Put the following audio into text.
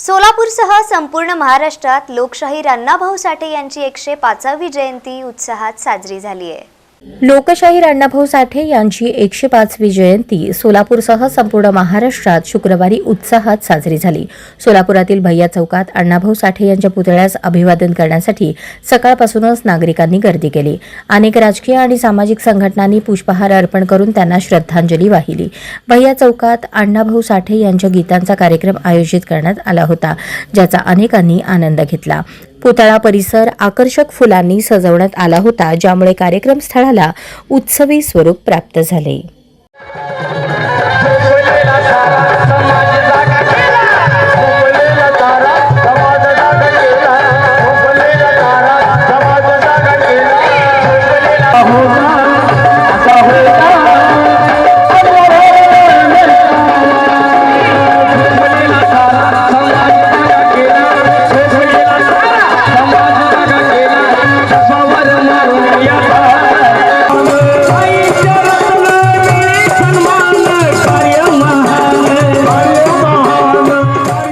सोलापूरसह संपूर्ण महाराष्ट्रात लोकशाहीर अण्णाभाऊ साठे यांची एकशे पाचावी जयंती उत्साहात साजरी झाली आहे लोकशाहीर अण्णाभाऊ साठे यांची एकशे पाचवी जयंती सोलापूरसह संपूर्ण महाराष्ट्रात शुक्रवारी उत्साहात साजरी झाली. सोलापुरातील भैया चौकात अण्णाभाऊ साठे यांच्या पुतळ्यास अभिवादन करण्यासाठी सकाळपासूनच नागरिकांनी गर्दी केली. अनेक राजकीय आणि सामाजिक संघटनांनी पुष्पहार अर्पण करून त्यांना श्रद्धांजली वाहिली. भैया चौकात अण्णाभाऊ साठे यांच्या गीतांचा कार्यक्रम आयोजित करण्यात आला होता ज्याचा अनेकांनी आनंद घेतला. पुतळा परिसर आकर्षक फुलांनी सजवण्यात आला होता ज्यामुळे कार्यक्रम स्थळाला उत्सवी स्वरूप प्राप्त झाले. Oh,